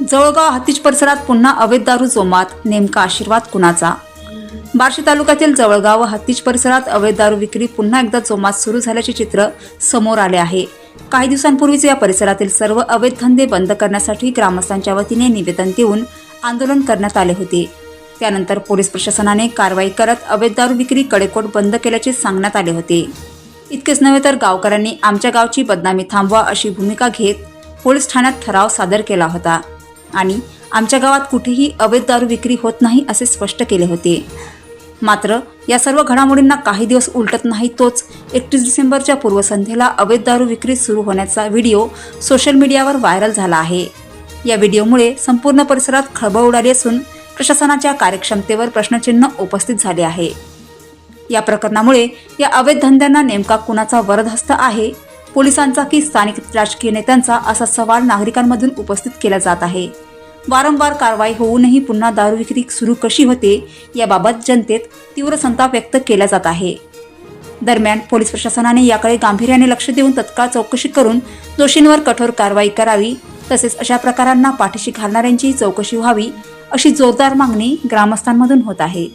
जवळगाव हत्तीज परिसरात पुन्हा अवैध दारू जोमात नेमका आशीर्वाद कुणाचा? बार्शी तालुक्यातील जवळगाव व हत्तीज परिसरात अवैध दारू विक्री पुन्हा एकदा जोमात सुरू झाल्याचे चित्र समोर आले आहे. काही दिवसांपूर्वीच या परिसरातील सर्व अवैध धंदे बंद करण्यासाठी ग्रामस्थांच्या वतीने निवेदन देऊन आंदोलन करण्यात आले होते. त्यानंतर पोलीस प्रशासनाने कारवाई करत अवैध दारू विक्री कडेकोट बंद केल्याचे सांगण्यात आले होते. इतकेच नव्हे तर गावकऱ्यांनी आमच्या गावची बदनामी थांबवा अशी भूमिका घेत पोलीस ठाण्यात ठराव सादर केला होता. आणि आमच्या गावात कुठेही अवैध दारू विक्री होत नाही असे स्पष्ट केले होते. मात्र या सर्व घडामोडींना काही दिवस उलटत नाही तोच एकतीस डिसेंबरच्या पूर्वसंध्येला अवैध दारू विक्री सुरू होण्याचा व्हिडिओ सोशल मीडियावर व्हायरल झाला आहे. या व्हिडिओमुळे संपूर्ण परिसरात खळबळ उडाली असून प्रशासनाच्या कार्यक्षमतेवर प्रश्नचिन्ह उपस्थित झाले आहे. या प्रकरणामुळे या अवैध धंद्यांना नेमका कुणाचा वरदहस्त आहे? पोलिसांचा की स्थानिक राजकीय नेत्यांचा असा सवाल नागरिकांमधून उपस्थित केला जात आहे. वारंवार कारवाई होऊनही पुन्हा दारू विक्री सुरू कशी होते याबाबत जनतेत तीव्र संताप व्यक्त केला जात आहे. दरम्यान पोलीस प्रशासनाने याकडे गांभीर्याने लक्ष देऊन तत्काळ चौकशी करून दोषींवर कठोर कारवाई करावी तसेच अशा प्रकारांना पाठीशी घालणाऱ्यांची चौकशी व्हावी अशी जोरदार मागणी ग्रामस्थांमधून होत आहे.